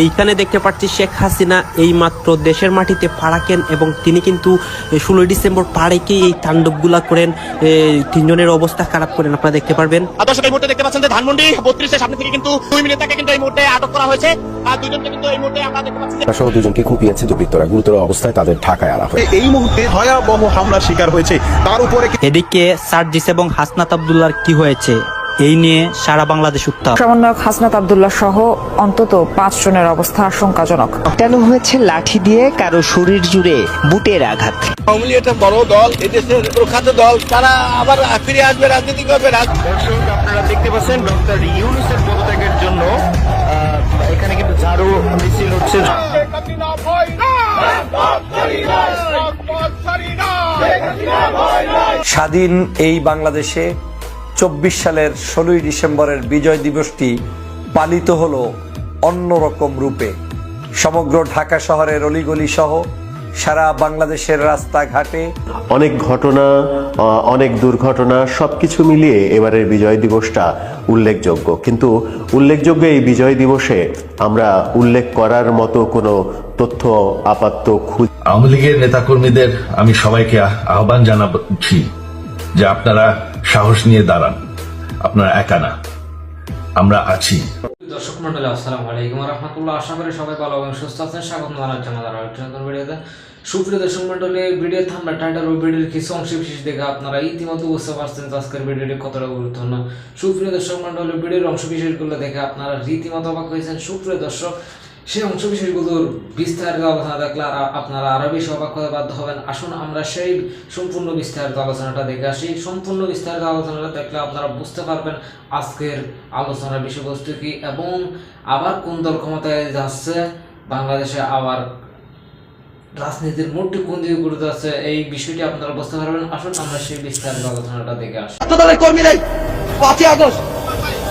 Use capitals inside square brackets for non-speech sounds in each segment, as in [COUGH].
এইখানে দেখতে পাচ্ছি শেখ হাসিনা এই মাত্র দেশের মাটিতে পাড়াকেন এবং তিনি কিন্তু ষোলোই ডিসেম্বর পাড়েকে এই তাণ্ডবগুলা করেন তিনজনের অবস্থা খারাপ করেন আপনারা দেখতে পারবেন। আর দর্শক এই মুহূর্তে দেখতে পাচ্ছেন যে ধানমন্ডি বত্রিশের সামনে থেকে কিন্তু দুই মিনিটটাকে কিন্তু এই মুহূর্তে আটক করা হয়েছে। আর দুজনকে কিন্তু এই মুহূর্তে আমরা দেখতে পাচ্ছি সহ দুজনকে কুপিয়েছে দুর্বৃত্তরা। গুরুতর অবস্থায় তাদের ঢাকায় আনা এই মুহূর্তে ভয়াবহ হামলার শিকার হয়েছে। তার উপরে এদিকে সার্জিস এবং হাসনাত আবদুল্লার কি হয়েছে? এই নিয়ে সারা বাংলাদেশ উত্তাপ। সমন্বয়ক হাসনাত আবদুল্লাহ সহ অন্তত পাঁচ জনের অবস্থা আশঙ্কাজনক। পেটানো হয়েছে লাঠি দিয়ে কারও শরীর জুড়ে বুটের আঘাত? আওয়ামী লীগ একটা বড় দল এদেশের প্রখ্যাত দল তারা আবার ফিরে আসবে রাজনীতি করবে দর্শক আপনারা দেখতে পাচ্ছেন ডক্টর ইউনুসের পদত্যাগের জন্য আহ, এখানে কিন্তু ঝাড়ু মিছিল হচ্ছে। স্বাধীন এই বাংলাদেশে চব্বিশ সালের ষোলোই ডিসেম্বরের বিজয় দিবসটি পালিত হলো অন্যরকম রূপে। সমগ্র ঢাকা শহরের অলিগলি সহ সারা বাংলাদেশের রাস্তাঘাটে অনেক ঘটনা অনেক দুর্ঘটনা সবকিছু মিলিয়ে এবারের বিজয় দিবসটা উল্লেখযোগ্য। কিন্তু উল্লেখযোগ্য এই বিজয় দিবসে আমরা উল্লেখ করার মতো কোনো তথ্য আপাত্ত খুঁজ আওয়ামী লীগের নেতাকর্মীদের আমি সবাইকে আহ- আহ্বান জানাচ্ছি যে আপনারা সাহস নিয়ে দাঁড়ান। আপনারা একা না। আমরা আছি। দর্শক মন্ডলী, আসসালামু আলাইকুম রহমতুল্লাহ আশা করি সবাই ভালো এবং সুস্থ আছেন। স্বাগত ভিডিওতে। সুপ্রিয় দর্শক মন্ডলী টাইটেল ও ভিডিওর কিছু অংশ বিশেষ দেখে আপনারা ইতিমধ্যে বুঝতে পারছেন আজকের ভিডিওটি কতটা গুরুত্বপূর্ণ। সুপ্রিয় দর্শক মন্ডলী, ভিডিওর অংশ বিশেষগুলো দেখে আপনারা রীতিমতো অবাক হয়েছেন। সুপ্রিয় দর্শক সেই অংশ বিশেষগুলোর বিস্তারিত আলোচনা দেখলে আপনারা আরও বেশি অবাক হতে বাধ্য হবেন। আসুন আমরা সেই সম্পূর্ণ বিস্তারিত আলোচনাটা দেখে আসি। সম্পূর্ণ বিস্তারিত আলোচনাটা দেখলে আপনারা বুঝতে পারবেন আজকের আলোচনার বিষয়বস্তু কি এবং আবার কোন দল ক্ষমতায় যাচ্ছে, বাংলাদেশে আবার রাজনীতির মোটটি কোন দিকে ঘুরে যাচ্ছে এই বিষয়টি আপনারা বুঝতে পারবেন। আসুন আমরা সেই বিস্তারিত আলোচনাটা দেখে আসি। কর্মীরাই পাঁচই আগস্ট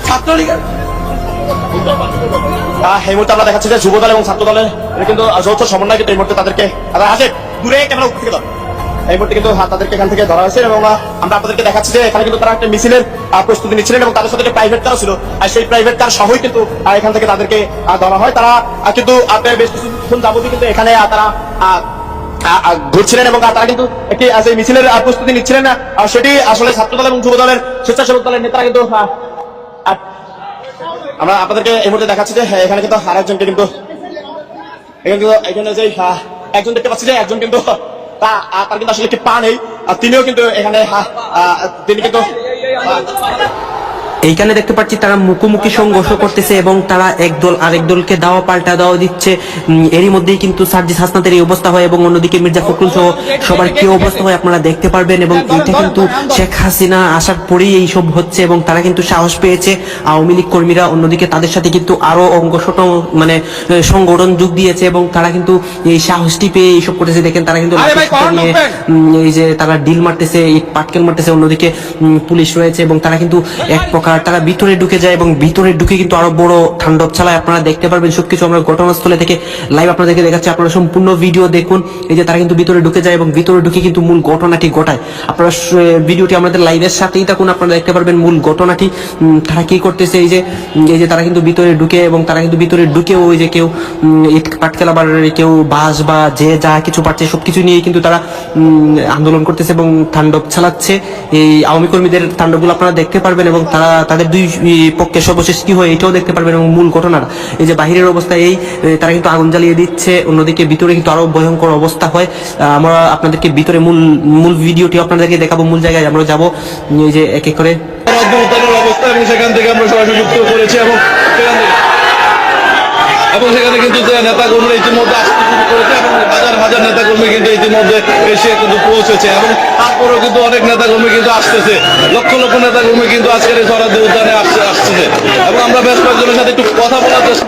ছাত্রলীগের এই মুহূর্তে আমরা দেখাচ্ছি যে যুব দল এবং ছাত্র দলের কিন্তু যৌথ সমন্বয় কিন্তু এই মুহূর্তে তাদেরকে আসে দূরে ক্যামেরা এই মুহূর্তে কিন্তু হ্যাঁ, তাদেরকে এখান থেকে ধরা হয়েছে এবং আমরা আপনাদেরকে দেখাচ্ছি যে এখানে কিন্তু তারা একটা মিছিলের প্রস্তুতি নিচ্ছিলেন এবং তাদের সাথে প্রাইভেট কারও ছিল। আর সেই প্রাইভেট কার সহই কিন্তু এখান থেকে তাদেরকে ধরা হয়। তারা কিন্তু বেশ কিছুক্ষণ কিন্তু এখানে তারা ঘুরছিলেন এবং তারা কিন্তু একটি মিছিলের প্রস্তুতি নিচ্ছিলেন। সেটি আসলে ছাত্র দল এবং যুব দলের স্বেচ্ছাসেবক দলের নেতারা কিন্তু আমরা আপনাদেরকে এই মুহূর্তে দেখাচ্ছি যে হ্যাঁ, এখানে কিন্তু আরেকজনকে কিন্তু এখানে কিন্তু এখানে যে একজন দেখতে পাচ্ছি যে একজন কিন্তু তার কিন্তু আসলে একটি পা নেই আর তিনিও কিন্তু এখানে তিনি কিন্তু এইখানে দেখতে পাচ্ছি তারা মুখোমুখি সংঘর্ষ করতেছে এবং তারা একদল আরেক দলকে দাওয়া পাল্টা দাওয়া দিচ্ছে। এরই মধ্যেই কিন্তু সার্জিস হাসনাতের এই অবস্থা হয় এবং অন্যদিকে মির্জা ফখরুল সহ সবার কি অবস্থা হয় আপনারা দেখতে পারবেন এবং এটা কিন্তু শেখ হাসিনা আসার পরেই এইসব হচ্ছে এবং তারা কিন্তু সাহস পেয়েছে। আওয়ামী লীগ কর্মীরা অন্যদিকে তাদের সাথে কিন্তু আরও অঙ্গসট মানে সংগঠন যোগ দিয়েছে এবং তারা কিন্তু এই সাহসটি পেয়ে এইসব করেছে দেখেন তারা কিন্তু এই যে তারা ডিল মারতেছে ইট পাটকেল মারতেছে অন্যদিকে পুলিশ রয়েছে এবং তারা কিন্তু এক প্রকার তারা ভিতরে ঢুকে যায় এবং ভিতরে ঢুকে কিন্তু আরও বড় ঠান্ডব চালায়। আপনারা দেখতে পারবেন সবকিছু। আমরা ঘটনাস্থলে থেকে লাইভ আপনাদেরকে দেখাচ্ছি। আপনারা সম্পূর্ণ ভিডিও দেখুন। এই যে তারা কিন্তু ভিতরে ঢুকে যায় এবং ভিতরে ঢুকে কিন্তু মূল ঘটনাটি ঘটায়। আপনারা ভিডিওটি আমাদের লাইভের সাথেই থাকুন। আপনারা দেখতে পারবেন মূল ঘটনাটি। তারা কি করতেছে? এই যে এই যে তারা কিন্তু ভিতরে ঢুকে এবং তারা কিন্তু ভিতরে ঢুকে ওই যে কেউ ইট পাটকেল কেউ বাস বা যে যা কিছু পাচ্ছে সবকিছু নিয়ে কিন্তু তারা আন্দোলন করতেছে এবং তাণ্ডব চালাচ্ছে। এই আওয়ামী কর্মীদের তাণ্ডবগুলো আপনারা দেখতে পারবেন এবং তারা তাদের দুই পক্ষের পক্ষে সর্বশেষ কি হয় এটাও দেখতে পারবেন এবং মূল ঘটনার। এই যে বাহিরের অবস্থা এই তারা কিন্তু আগুন জ্বালিয়ে দিচ্ছে, অন্যদিকে ভিতরে কিন্তু আরও ভয়ঙ্কর অবস্থা হয়। আমরা আপনাদেরকে ভিতরে মূল মূল ভিডিওটি আপনাদেরকে দেখাবো, মূল জায়গায় আমরা যাব। এই যে এক এক করে অবস্থা সেখান থেকে আমরা সরাসরি যুক্ত করেছি, এবং এবং সেখানে কিন্তু যে নেতা কর্মীরা ইতিমধ্যে আসতে শুরু করেছে এবং হাজার হাজার নেতা কর্মী কিন্তু ইতিমধ্যে এসে কিন্তু পৌঁছেছে এবং তারপরেও কিন্তু অনেক নেতা কর্মী কিন্তু আসতেছে। লক্ষ লক্ষ নেতা কর্মী কিন্তু আজকের এই স্বরাজ্য উদ্যানে আসছে আসতেছে। এবং আমরা বেশ কয়েকজনের সাথে একটু কথা বলার চেষ্টা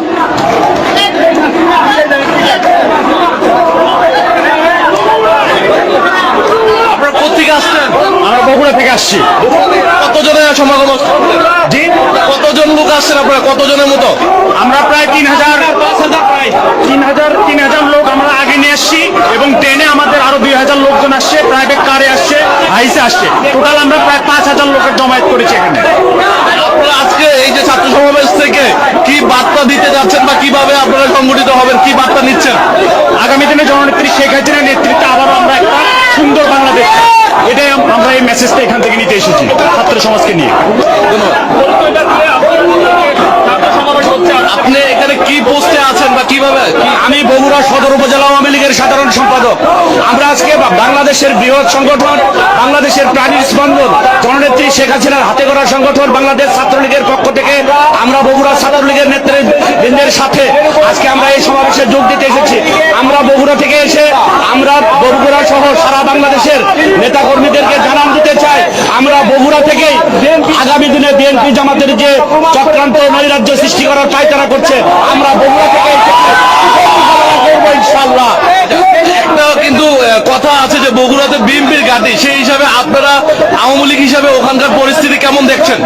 আপনারা কোথেকে আসছেন? আমরা বগুড়া থেকে আসছি। কতজনের সমাগম জি কতজন লোক আসছেন আপনারা? কতজনের মতো? আমরা প্রায় তিন হাজার প্রায় তিন হাজার তিন হাজার লোক আমরা আগে নিয়ে আসছি এবং ট্রেনে আমাদের আরও দুই হাজার লোকজন আসছে প্রাইভেট কারে আসছে হাইসে আসছে। টোটাল আমরা প্রায় পাঁচ হাজার লোকের জমায়েত করেছি এখানে। আপনারা আজকে এই যে ছাত্র সমাবেশ থেকে কি বার্তা দিতে যাচ্ছেন বা কীভাবে আপনারা সংগঠিত হবেন কি বার্তা নিচ্ছেন? আগামী দিনে জননেত্রী শেখ হাসিনার নেতৃত্বে আবারও আমরা একটা সুন্দর বাংলাদেশ। এটাই আমরা এই মেসেজটা এখান থেকে নিতে এসেছি ছাত্র সমাজকে নিয়ে। আপনি এখানে কি পোস্টে আছেন বা কীভাবে কি- আমি সদর উপজেলা আওয়ামী লীগের সাধারণ সম্পাদক। বাংলাদেশের বৃহৎ সংগঠন, বাংলাদেশের প্রাণীর স্পন্দন জননেত্রী শেখ হাসিনার হাতে করা সংগঠন বাংলাদেশ ছাত্রলীগের পক্ষ থেকে আমরা বগুড়া ছাত্রলীগের নেতৃবৃন্দের সাথে আজকে আমরা এই সমাবেশে যোগ দিতে এসেছি। আমরা বগুড়া থেকে এসে আমরা বগুড়া সহ সারা বাংলাদেশের নেতা কর্মীদেরকে জানান দিতে চাই। আমরা বগুড়া থেকেই আগামী দিনে বিএনপি জামাতের যে চক্রান্ত নৈরাজ্য সৃষ্টি করার পায়তারা করছে, আমরা বগুড়া থেকে ইনশাল্লাহ কথা আছে যে বগুড়াতে বিএনপির ঘাঁটি, সেই হিসাবে আপনারা আওয়ামী লীগ হিসাবে ওখানকার পরিস্থিতি কেমন দেখছেন?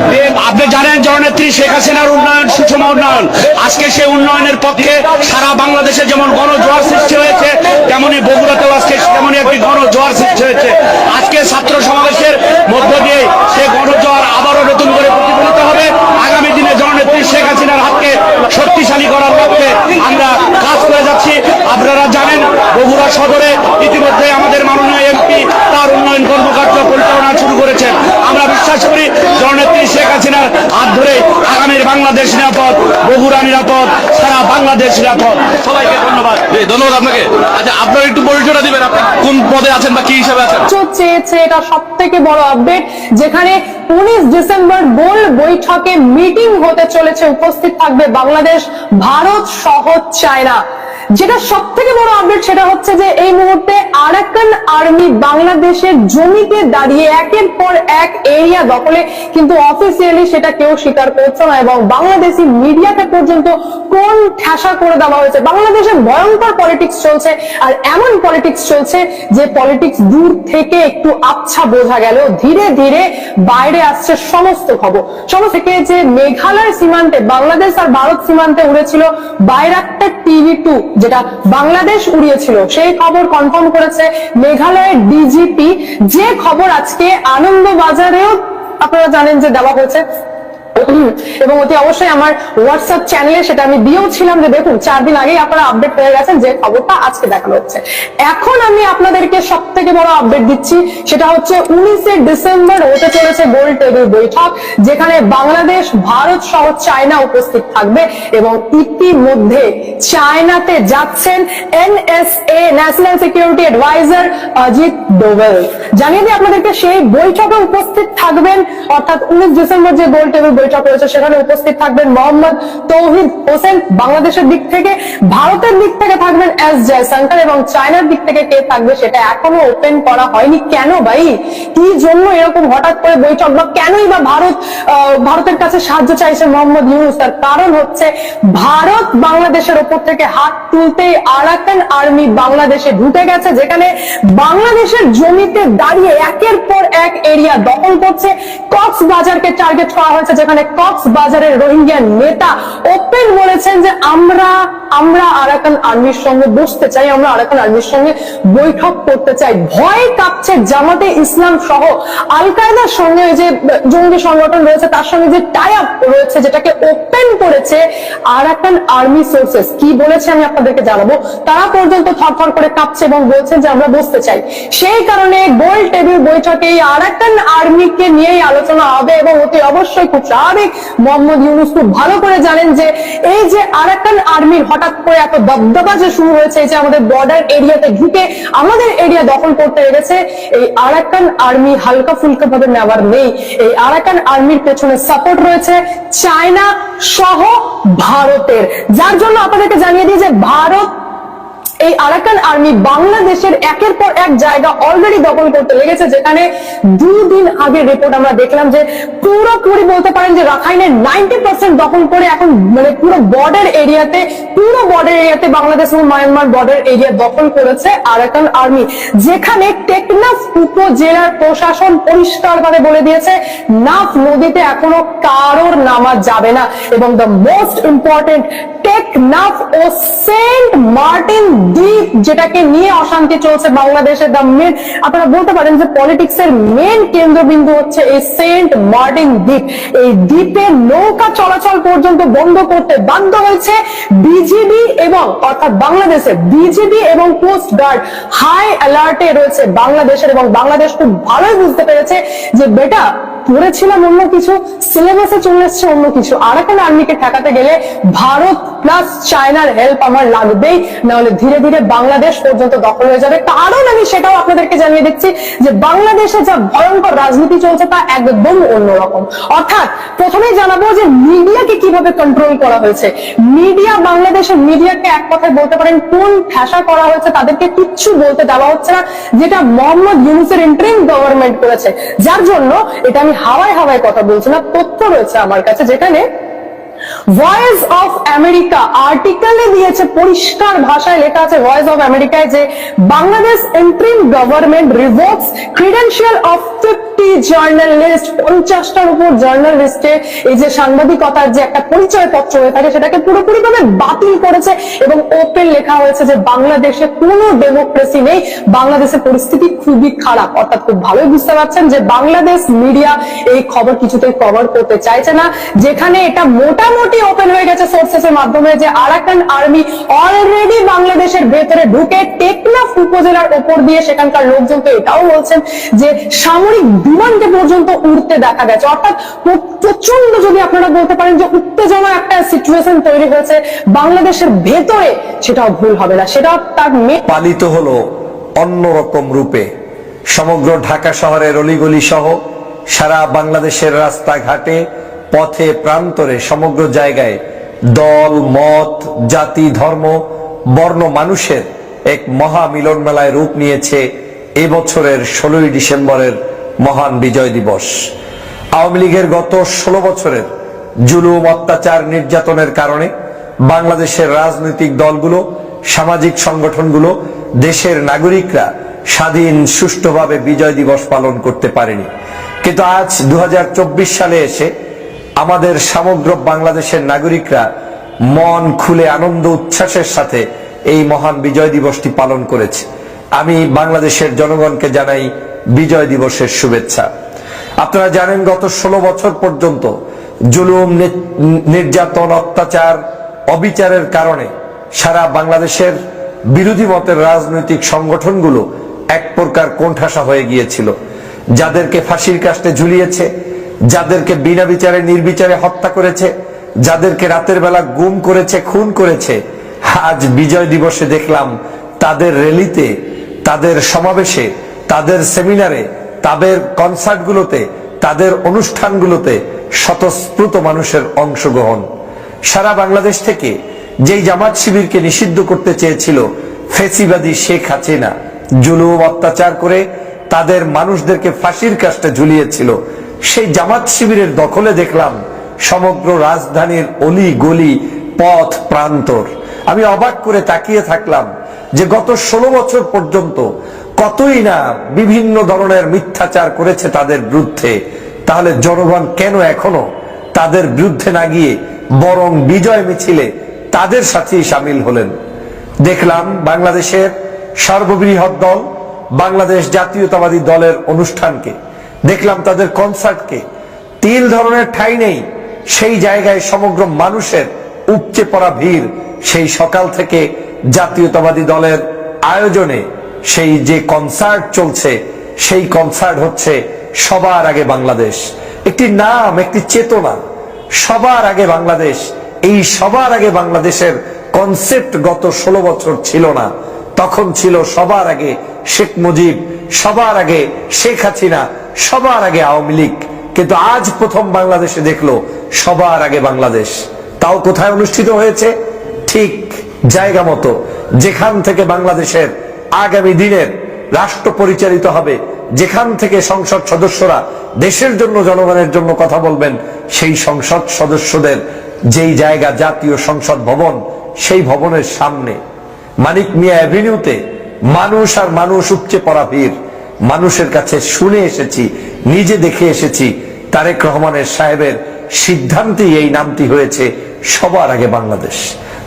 আপনি জানেন জননেত্রী শেখ হাসিনার উন্নয়ন সুষম উন্নয়ন। আজকে সেই উন্নয়নের পক্ষে সারা বাংলাদেশে যেমন গণজোয়ার সৃষ্টি হয়েছে, তেমনি বগুড়াতেও আজকে তেমনি একটি গণজোয়ার সৃষ্টি হয়েছে। আজকে ছাত্র সমাবেশের মধ্য দিয়ে সে গণজোয়ার আবারও নতুন করে প্রতিফলিত হবে আগামী দিনে জননেত্রী শেখ হাসিনার হাতকে শক্তিশালী করার লক্ষ্যে আমরা কাজ করে যাচ্ছি আপনারা জানেন বগুড়া সদরে ইতিমধ্যে আমাদের মাননীয় এমপি তার উন্নয়ন কর্মকাণ্ড পরিচালনা শুরু করেছেন। আমরা বিশ্বাস করি জননেত্রী শেখ হাসিনার হাত ধরে আগামীর বাংলাদেশ নিরাপদ বগুড়া নিরাপদ সারা বাংলাদেশ নিরাপদ। সবাইকে ধন্যবাদ। ধন্যবাদ আপনাকে। আচ্ছা আপনারা একটু পরিচয়টা দিবেন আপনি কোন পদে আছেন বা কি হিসাবে আছেন? চেয়েছে এটা সব থেকে বড় আপডেট যেখানে উনিশ ডিসেম্বর গোল বৈঠকে মিটিং হতে চলেছে উপস্থিত থাকবে বাংলাদেশ ভারত সহ চায়না। যেটা সব থেকে বড় আপডেট সেটা হচ্ছে যে এই মুহূর্তে আরাকান আর্মি বাংলাদেশের জমিতে দাঁড়িয়ে একের পর এক এরিয়া দখলে, কিন্তু অফিসিয়ালি সেটা কেউ স্বীকার করছে না এবং বাংলাদেশি মিডিয়াকে পর্যন্ত কোন ঠাসা করে দেওয়া হয়েছে? বাংলাদেশে ভয়ঙ্কর পলিটিক্স চলছে, আর এমন পলিটিক্স চলছে যে পলিটিক্স দূর থেকে একটু আচ্ছা বোঝা গেল। ধীরে ধীরে বাইরে আসছে সমস্ত খবর। সমস্ত থেকে যে মেঘালয় সীমান্তে, বাংলাদেশ আর ভারত সীমান্তে উড়েছিল বাইরাক্টার টিভি টু যেটা বাংলাদেশ উড়িয়েছিল, সেই খবর কনফার্ম করেছে মেঘালয়ের ডিজিপি যে খবর আজকে আনন্দবাজারেও আপনারা জানেন যে দেওয়া হয়েছে [COUGHS] এবং অতি অবশ্যই আমার হোয়াটসঅ্যাপ চ্যানেলে সেটা আমি দিয়েও ছিলাম যে দেখুন, চার দিন আগেই আপনারা আপডেট পেয়ে গেছেন যে খবরটা আজকে দেখানো হচ্ছে। এখন আমি আপনাদেরকে সব থেকে বড় আপডেট দিচ্ছি, সেটা হচ্ছে উনিশে ডিসেম্বর হতে চলেছে গোল টেবিল বৈঠক, যেখানে বাংলাদেশ, ভারত সহ চায়না উপস্থিত থাকবে এবং ইতিমধ্যে চায়নাতে যাচ্ছেন NSA national security advisor Ajit Doval জানিয়ে দিই, আপনাদেরকে সেই বৈঠকে উপস্থিত থাকবেন, অর্থাৎ উনিশ ডিসেম্বর যে গোল টেবিল বৈঠক রয়েছে সেখানে উপস্থিত থাকবেন মোহাম্মদ তৌহিদ হোসেন, বাংলাদেশের দিক থেকে, ভারতের দিক থেকে থাকবেন এস জয়শঙ্কর এবং চায়নার দিক থেকে কে থাকবে সেটা এখনও ওপেন করা হয়নি। কেন ভাই? কি জন্য এরকম হঠাৎ করে বৈঠক বা কেনই বা ভারত ভারতের কাছে সাহায্য চাইছে মোহাম্মদ ইউনুস? তার কারণ হচ্ছে ভারত বাংলাদেশের ওপর থেকে হাত তুলতেই আরাকান আর্মি বাংলাদেশে ঢুকে গেছে, যেখানে বাংলাদেশের জমিতে দাঁড়িয়ে একের পর এক এরিয়া দখল করছে। কক্সবাজারকে টার্গেট করা হয়েছে, যেখানে কক্সবাজারের রোহিঙ্গা নেতা ওপেন বলেছেন যে আমরা আমরা আরাকান আর্মির সঙ্গে বসতে চাই, আমরা আরাকান আর্মির সঙ্গে বৈঠক করতে চাই। ভয় কাঁপছে জামাতে ইসলাম সহ আল কায়দার সঙ্গে যে জঙ্গি সংগঠন রয়েছে, তার সঙ্গে যে টাই আপ রয়েছে, যেটাকে ওপেন করেছে আরাকান আর্মি সোর্সেস কি বলেছে আমি আপনাদেরকে জানাব। তারা পর্যন্ত থরথর করে কাঁপছে এবং বলছেন যে আমরা বসতে চাই। সেই কারণে গোল টেবিল বৈঠকে আরাকান আর্মিকে নিয়েই আলোচনা হবে এবং অতি অবশ্যই খুব স্বাভাবিক। মোহাম্মদ ইউনুস খুব ভালো করে জানেন যে এই যে আরাকান আর্মির হঠাৎ করে এত দবদবা যে শুরু হয়েছে, এই যে আমাদের বর্ডার এরিয়াতে ঢুকে আমাদের এরিয়া দখল করতে লেগেছে, এই আরাকান আর্মি হালকা ফুলকা ভাবে নেওয়ার নেই। এই আরাকান আর্মির পেছনে সাপোর্ট রয়েছে চায়না সহ ভারতের। যার জন্য আপনাদেরকে জানিয়ে দিই যে ভারত এই আরাকান আর্মি বাংলাদেশের একের পর এক জায়গা অলরেডি দখল করতে লেগেছে, যেখানে দুদিন আগে রিপোর্ট আমরা দেখলাম যে পুরোপুরি বলতে পারেন যে রাখাইনের নাইনটি পার্সেন্ট দখল করে এখন মানে পুরো বর্ডার এরিয়াতে, পুরো বর্ডার এরিয়াতে বাংলাদেশ এবং মায়ানমার বর্ডার এরিয়া দখল করেছে আরাকান আর্মি। যেখানে টেকনাফ উপজেলার প্রশাসন পরিষ্কারভাবে বলে দিয়েছে, নাফ নদীতে এখনও কারোর নামা যাবে না। এবং দ্য মোস্ট ইম্পর্টেন্ট টেকনাফ ও সেন্ট মার্টিন দ্বীপ যেটাকে নিয়ে অশান্তি চলছে বাংলাদেশে দ্য মেন আপনারা বলতে পারেন যে পলিটিক্স এর মেন কেন্দ্রবিন্দু হচ্ছে এই সেন্ট মার্টিন দ্বীপ। এই দ্বীপে নৌকা চলাচল পর্যন্ত বন্ধ করতে বাধ্য হয়েছে বিজিবি এবং অর্থাৎ বাংলাদেশে বিজিবি এবং কোস্ট গার্ড হাই অ্যালার্টে রয়েছে বাংলাদেশের এবং বাংলাদেশ খুব ভালোই বুঝতে পেরেছে যে বেটা, পড়েছিলাম অন্য কিছু সিলেবাসে চলে এসছে অন্য কিছু। আর এখন আর্মিকে ঠেকাতে গেলে ভারত প্লাস চায়নার হেল্প আমার লাগবেই। নাহলে ধীরে ধীরে বাংলাদেশ পর্যন্ত দখল হয়ে যাবে। কারণ আমি সেটাও আপনাদেরকে জানিয়ে দিচ্ছি যে বাংলাদেশে যা ভয়ঙ্কর রাজনীতি চলছে তা একদম অন্যরকম। অর্থাৎ প্রথমেই জানাব যে মিডিয়াকে কীভাবে কন্ট্রোল করা হয়েছে। মিডিয়া বাংলাদেশের মিডিয়াকে এক কথায় বলতে পারেন, কোন ঠেসা করা হয়েছে তাদেরকে কিচ্ছু বলতে দেওয়া হচ্ছে না, যেটা মোহাম্মদ ইউনুসের ইন্টারিম গভর্নমেন্ট করেছে। যার জন্য এটা আমি হাওয়ায় হাওয়ায় কথা বলছি না, তথ্য রয়েছে আমার কাছে যেখানে ভয়েস অফ আমেরিকা আর্টিকেলে দিয়েছে, পরিষ্কার ভাষায় লেখা আছে ভয়েস অফ আমেরিকায় যে Bangladesh interim government revokes credential of fifty journalist পঞ্চাশটার উপর জার্নালিস্টে এই যে সাংবাদিকতার যে একটা পরিচয় পত্র হয়ে থাকে, সেটাকে পুরোপুরি ভাবে বাতিল করেছে এবং ওপেন লেখা হয়েছে যে বাংলাদেশে কোনো ডেমোক্রেসি নেই। বাংলাদেশের পরিস্থিতি খুবই খারাপ। অর্থাৎ খুব ভালোই বুঝতে পারছেন যে বাংলাদেশ মিডিয়া এই খবর কিছুতেই কভার করতে চাইছে না। যেখানে এটা মোটামুটি ওপেন হয়ে গেছে সোর্সেস এর মাধ্যমে যে আরাকান আর্মি অলরেডি বাংলাদেশের ভেতরে ঢুকে টেকনাফ উপজেলার উপর দিয়ে সেখানকার লোকজন তো এটাও বলছেন যে সামরিক বিমানকে পর্যন্ত উড়তে দেখা গেছে। অর্থাৎ প্রচণ্ড যদি আপনারা বলতে পারেন যে উত্তেজনা একটা সিচুয়েশন তৈরি হয়েছে, বাংলাদেশের ভেতরে সেটাও ভুল হবে না। সেটাও তার পালিত হলো অন্যরকম রূপে। সমগ্র ঢাকা শহরের অলিগলি সহ সারা বাংলাদেশের রাস্তাঘাটে পথে প্রান্তরে সমগ্র জায়গায় দল, মত, জাতি, ধর্ম, বর্ণ, মানুষের এক মহা মিলন মেলায় রূপ নিয়েছে এবছরের ষোলোই ডিসেম্বরের মহান বিজয় দিবস। আওয়ামী লীগের গত ষোলো বছরের জুলুম, অত্যাচার, নির্যাতনের কারণে বাংলাদেশের রাজনৈতিক দলগুলো, সামাজিক সংগঠনগুলো, দেশের নাগরিকরা স্বাধীন, সুষ্ঠুভাবে বিজয় দিবস পালন করতে পারেনি। কিন্তু আজ দু হাজার চব্বিশ সালে এসে আমাদের সমগ্র বাংলাদেশের নাগরিকরা মন খুলে আনন্দ উচ্ছ্বাসের সাথে এই মহান বিজয় দিবসটি পালন করেছে। আমি বাংলাদেশের জনগণকে জানাই বিজয় দিবসের শুভেচ্ছা। আপনারা জানেন, গত ষোলো বছর পর্যন্ত জুলুম নির্যাতন, অত্যাচার, অবিচারের কারণে সারা বাংলাদেশের বিরোধী মতের রাজনৈতিক সংগঠনগুলো এক প্রকার কোণঠাসা হয়ে গিয়েছিল। যাদেরকে ফাঁসির কাস্টে ঝুলিয়েছে যাদেরকে বিনা বিচারে, নির্বিচারে হত্যা করেছে, যাদেরকে রাতের বেলা গুম করেছে, খুন করেছে, আজ বিজয় দিবসে দেখলাম তাদের র্যালিতে, তাদের সমাবেশে, তাদের সেমিনারে, তাদের কনসার্টগুলোতে, তাদের অনুষ্ঠানগুলোতে স্বতঃস্ফূর্ত মানুষের অংশগ্রহণ। সারা বাংলাদেশ থেকে যেই জামাত শিবিরকে নিষিদ্ধ করতে চেয়েছিল ফেসিবাদী শেখ হাসিনা, জুলুম অত্যাচার করে তাদের মানুষদেরকে ফাঁসির কাজটা ঝুলিয়েছিল। সেই জামাত শিবিরের দখলে দেখলাম সমগ্র রাজধানীর অলি গলি পথ প্রান্তর। আমি অবাক করে তাকিয়ে থাকলাম যে গত ষোলো বছর পর্যন্ত কতই না বিভিন্ন ধরনের মিথ্যাচার করেছে তাদের বিরুদ্ধে, তাহলে জনগণ কেন এখনও তাদের বিরুদ্ধে না গিয়ে বরং বিজয় মিছিলে তাদের সাথেই সামিল হলেন? দেখলাম বাংলাদেশের সর্ববৃহৎ দল বাংলাদেশ জাতীয়তাবাদী দলের অনুষ্ঠানকে দেখলাম তাদের কনসার্টকে তিল ধরনের ঠাই নেই। সেই জায়গায় সমগ্র মানুষের উপচে পড়া ভিড়। সেই সকাল থেকে জাতীয়তাবাদী দলের আয়োজনে সেই যে কনসার্ট চলছে, সেই কনসার্ট হচ্ছে সবার আগে বাংলাদেশ। একটি নাম, একটি চেতনা, সবার আগে বাংলাদেশ। এই সবার আগে বাংলাদেশের কনসেপ্ট গত ষোলো বছর ছিল না। তখন ছিল সবার আগে শেখ মুজিব, সবার আগে শেখ হাসিনা সবার আগে আওয়ামী লীগ। কিন্তু আজ প্রথম বাংলাদেশে দেখল, সবার আগে বাংলাদেশ। তাও কোথায় অনুষ্ঠিত হয়েছে? ঠিক জায়গা মতো। যেখান থেকে বাংলাদেশের আগামী দিনের রাষ্ট্র পরিচালিত হবে, যেখান থেকে সংসদ সদস্যরা দেশের জন্য জনগণের জন্য কথা বলবেন, সেই সংসদ সদস্যদের যেই জায়গা জাতীয় সংসদ ভবন, সেই ভবনের সামনে। মানিক মিয়া অ্যাভিনিউতে মানুষ আর মানুষ উপচে পড়া ভিড়। মানুষের কাছে শুনে এসেছি, নিজে দেখে এসেছি। তারেক রহমানের সাহেবের সিদ্ধান্তেই এই নামটি হয়েছে সবার আগে বাংলাদেশ।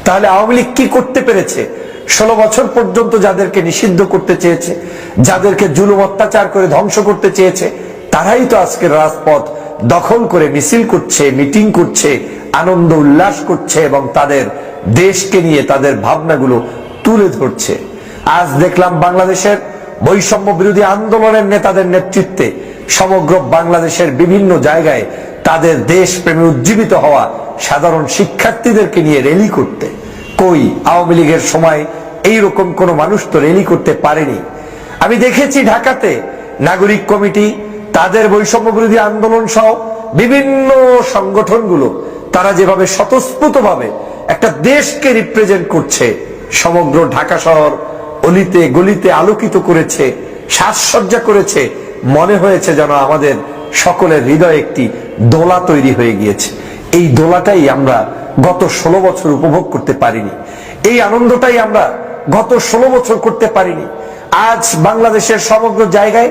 তাহলে আওয়ামী লীগ কি করতে পেরেছে? ষোলো বছর পর্যন্ত যাদেরকে নিষিদ্ধ করতে চেয়েছে, যাদেরকে জুলুম অত্যাচার করে ধ্বংস করতে চেয়েছে, তারাই তো আজকের রাজপথ দখল করে মিছিল করছে, মিটিং করছে, আনন্দ উল্লাস করছে এবং তাদের দেশকে নিয়ে তাদের ভাবনাগুলো তুলে ধরছে। আজ দেখলাম বাংলাদেশের বৈষম্য বিরোধী আন্দোলনের নেতাদের নেতৃত্বে সমগ্র বাংলাদেশের বিভিন্ন জায়গায় তাদের দেশ প্রেমে উজ্জীবিত হওয়া সাধারণ শিক্ষার্থীদেরকে নিয়ে রেলি করতে। কই আওয়ামী লীগের সময় এইরকম কোনো মানুষ তো রেলি করতে পারেনি। আমি দেখেছি ঢাকাতে নাগরিক কমিটি, তাদের বৈষম্য বিরোধী আন্দোলন সহ বিভিন্ন সংগঠনগুলো, তারা যেভাবে স্বতঃস্ফূর্তভাবে একটা দেশকে রিপ্রেজেন্ট করছে সমগ্র ঢাকা শহর অলিতে, গলিতে আলোকিত করেছে, সাজসজ্জা করেছে, মনে হয়েছে যেন আমাদের সকলের হৃদয়ে একটি দোলা তৈরি হয়ে গিয়েছে। এই দোলাটাই আমরা গত ষোলো বছর উপভোগ করতে পারিনি। এই আনন্দটাই আমরা গত ষোলো বছর করতে পারিনি। আজ বাংলাদেশের সমগ্র জায়গায়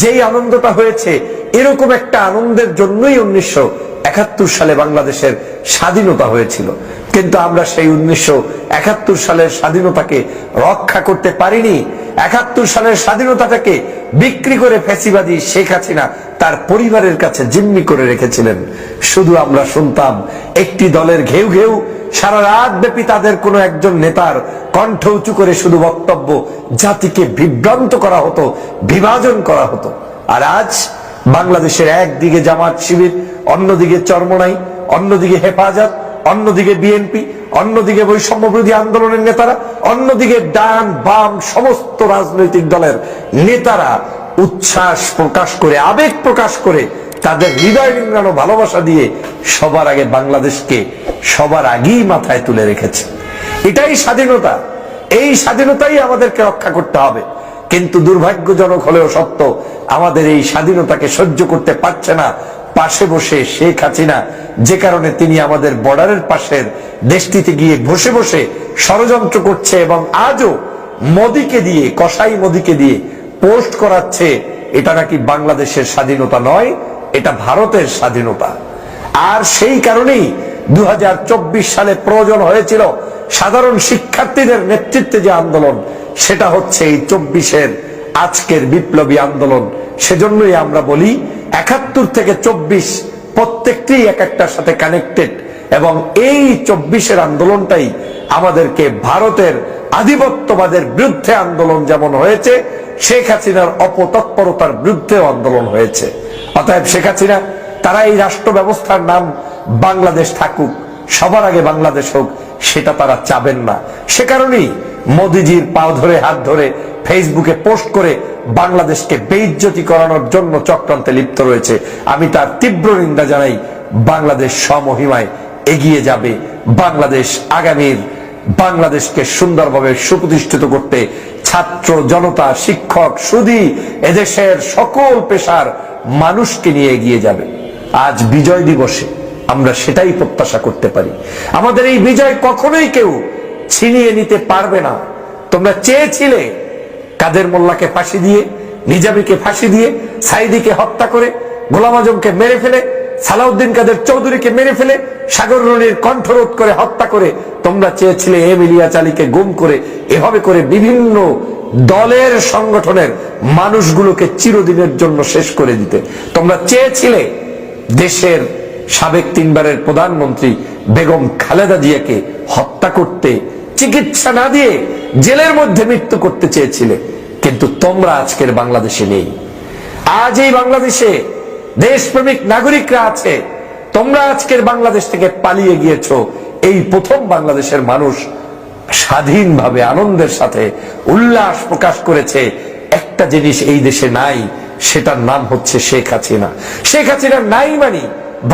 যেই আনন্দটা হয়েছে, এরকম একটা আনন্দের জন্যই উনিশশো একাত্তর সালে বাংলাদেশের স্বাধীনতা হয়েছিল। কিন্তু আমরা সেই উনিশশো একাত্তর সালের স্বাধীনতাকে রক্ষা করতে পারিনি। একাত্তর সালের স্বাধীনতাটাকে বিক্রি করে ফেসিবাদী শেখ হাসিনা তার পরিবারের কাছে জিম্মি করে রেখেছিলেন। শুধু আমরা শুনতাম, একটি দলের ঘেউ ঘেউ, সারা রাত ব্যাপী তাদের কোনো একজন নেতার কণ্ঠ উঁচু করে শুধু বক্তব্য, জাতিকে বিভ্রান্ত করা হতো, বিভাজন করা হতো। আর আজ বাংলাদেশের একদিকে জামাত শিবির, অন্যদিকে চরমনাই, অন্যদিকে হেফাজত অন্যদিকে বিএনপি, অন্যদিকে বৈষম্য বিরোধী আন্দোলনের নেতারা, অন্যদিকে ডান বাম সমস্ত রাজনৈতিক দলের নেতারা উচ্ছ্বাস প্রকাশ করে, আবেগ প্রকাশ করে তাদের হৃদয় নিংড়ানো ভালোবাসা দিয়ে সবার আগে বাংলাদেশকে সবার আগেই মাথায় তুলে রেখেছে। এটাই স্বাধীনতা। এই স্বাধীনতাই আমাদেরকে রক্ষা করতে হবে। কিন্তু দুর্ভাগ্যজনক হলেও সত্য, আমাদের এই স্বাধীনতাকে সহ্য করতে পারছে না পাশে বসে শেখ হাসিনা, যে কারণে তিনি আমাদের বর্ডারের পাশের দেশটিতে গিয়ে বসে বসে ষড়যন্ত্র করছে এবং আজও মোদিকে দিয়ে, কসাই মোদিকে দিয়ে পোস্ট করাচ্ছে, এটা নাকি বাংলাদেশের স্বাধীনতা নয়, এটা ভারতের স্বাধীনতা। আর সেই কারণেই দু হাজার চব্বিশ সালে প্রয়োজন হয়েছিল সাধারণ শিক্ষার্থীদের নেতৃত্বে যে আন্দোলন, সেটা হচ্ছে এই চব্বিশের আজকের বিপ্লবী আন্দোলন। সেজন্যই আমরা বলি একাত্তর থেকে চব্বিশ প্রত্যেকটি এক একটার সাথে কানেক্টেড এবং এই চব্বিশের আন্দোলনটাই আমাদেরকে ভারতের আধিপত্যবাদের বিরুদ্ধে আন্দোলন যেমন হয়েছে, শেখ হাসিনার অপতৎপরতার বিরুদ্ধেও আন্দোলন হয়েছে। অতএব শেখ হাসিনা, তারা এই রাষ্ট্র ব্যবস্থার নাম বাংলাদেশ থাকুক, সবার আগে বাংলাদেশ হোক সেটা তারা চাবেন না। সে কারণেই মোদিজির পাও ধরে, হাত ধরে ফেসবুকে পোস্ট করে বাংলাদেশকে বেইজ্জতি করানোর জন্য চক্রান্তে লিপ্ত রয়েছে। আমি তার তীব্র নিন্দা জানাই, বাংলাদেশ সমহিমায় এগিয়ে যাবে। বাংলাদেশ আগামীর, বাংলাদেশকে সুন্দরভাবে সুপ্রতিষ্ঠিত করতে ছাত্র জনতা, শিক্ষক, সুদী এদেশের সকল পেশার মানুষকে নিয়ে এগিয়ে যাবে। আজ বিজয় দিবসে আমরা সেটাই প্রত্যাশা করতে পারি। আমাদের এই বিজয় কখনোই কেউ ছিনিয়ে নিতে পারবে না। তোমরা চেয়েছিলে কাদের মোল্লাকে ফাঁসি দিয়ে, নিজামীকে ফাঁসি দিয়ে, সাইদিকে হত্যা করে, গোলাম আজমকে মেরে ফেলে, সালাউদ্দিন কাদের চৌধুরীকে মেরে ফেলে, সাগর রনির কণ্ঠরোধ করে হত্যা করে, তোমরা চেয়েছিলে এম ইলিয়া চালিকে গুম করে, এভাবে করে বিভিন্ন দলের সংগঠনের মানুষগুলোকে চিরদিনের জন্য শেষ করে দিতে। তোমরা চেয়েছিলে দেশের সাবেক তিনবারের প্রধানমন্ত্রী বেগম খালেদা জিয়াকে হত্যা করতে, চিকিৎসা না দিয়ে জেলের মধ্যে মৃত্যু করতে চেয়েছিলে। কিন্তু তোমরা আজকের বাংলাদেশে নেই। আজ এই বাংলাদেশে দেশপ্রেমিক নাগরিকরা আছে। তোমরা আজকের বাংলাদেশ থেকে পালিয়ে গিয়েছ। এই প্রথম বাংলাদেশের মানুষ স্বাধীনভাবে আনন্দের সাথে উল্লাস প্রকাশ করেছে। একটা জিনিস এই দেশে নাই, সেটার নাম হচ্ছে শেখ হাসিনা। শেখ হাসিনা নাই মানি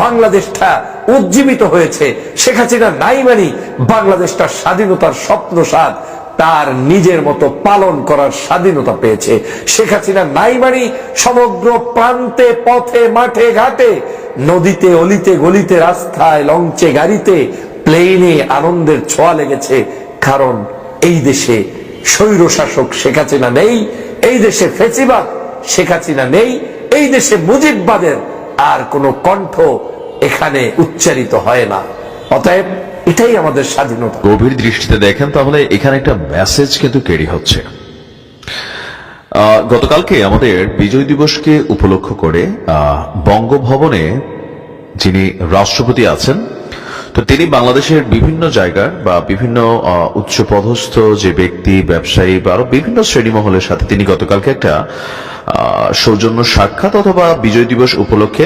বাংলাদেশটা উজ্জীবিত হয়েছে। শেখ হাসিনা নাই মানি বাংলাদেশটা স্বাধীনতার স্বপ্ন স্বাদ তার নিজের মতো পালন করার স্বাধীনতা পেয়েছে। শেখ হাসিনা নাই মানি সমগ্র প্রান্তে, পথে, মাঠে, ঘাটে, নদীতে, অলিতে, গলিতে, রাস্তায়, লঞ্চে, গাড়িতে, প্লেনে আনন্দের ছোঁয়া লেগেছে। কারণ এই দেশে স্বৈর শাসক শেখ হাসিনা নেই, এই দেশে ফেসিবাদ শেখ হাসিনা নেই, এই দেশে মুজিববাদের আর কোনো কণ্ঠ এখানে উচ্চারিত হয় না। অতএব এটাই আমাদের স্বাধীনতা। গভীর দৃষ্টিতে দেখেন তাহলে এখানে একটা মেসেজ কিন্তু ক্যারি হচ্ছে। গতকালকে আমাদের বিজয় দিবসকে উপলক্ষ করে বঙ্গভবনে যিনি রাষ্ট্রপতি আছেন তো তিনি বাংলাদেশের বিভিন্ন জায়গার বা বিভিন্ন উচ্চপদস্থ যে ব্যক্তি, ব্যবসায়ী বা আরও বিভিন্ন শ্রেণীমহলের সাথে তিনি গতকালকে একটা সৌজন্য সাক্ষাৎ অথবা বিজয় দিবস উপলক্ষে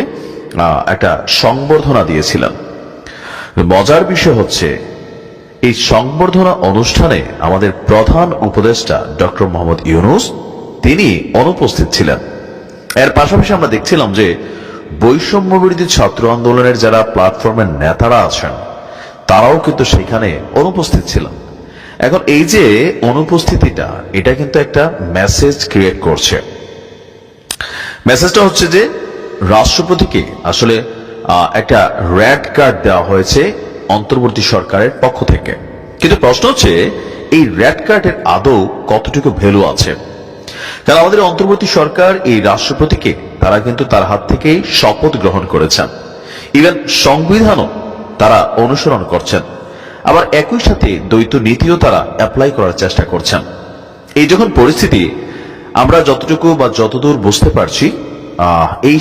একটা সংবর্ধনা দিয়েছিলেন। মজার বিষয় হচ্ছে, এই সংবর্ধনা অনুষ্ঠানে আমাদের প্রধান উপদেষ্টা ডক্টর মোহাম্মদ ইউনুস, তিনি অনুপস্থিত ছিলেন। এর পাশাপাশি আমরা দেখছিলাম যে বৈষম্য বিরোধী ছাত্র আন্দোলনের যারা প্ল্যাটফর্মের নেতারা আছেন, তারাও কিন্তু সেখানে অনুপস্থিত ছিলেন। এখন এই যে অনুপস্থিতিটা, এটা কিন্তু একটা মেসেজ ক্রিয়েট করছে। মেসেজটা হচ্ছে যে, রাষ্ট্রপতিকে আসলে একটা রেড কার্ড দেওয়া হয়েছে অন্তর্বর্তী সরকারের পক্ষ থেকে। কিন্তু প্রশ্ন হচ্ছে, এই রেড কার্ডের আদৌ কতটুকু ভ্যালু আছে? কারণ আমাদের অন্তর্বর্তী সরকার এই রাষ্ট্রপতিকে তারা কিন্তু তার হাত থেকেই শপথ গ্রহণ করেছেন। ইভেন সংবিধানও তারা অনুসরণ করছেন। আবার একই সাথে দ্বৈত নীতিও তারা অ্যাপ্লাই করার চেষ্টা করছেন। এই যখন পরিস্থিতি, আমরা যতটুকু বা যতদূর বুঝতে পারছি এই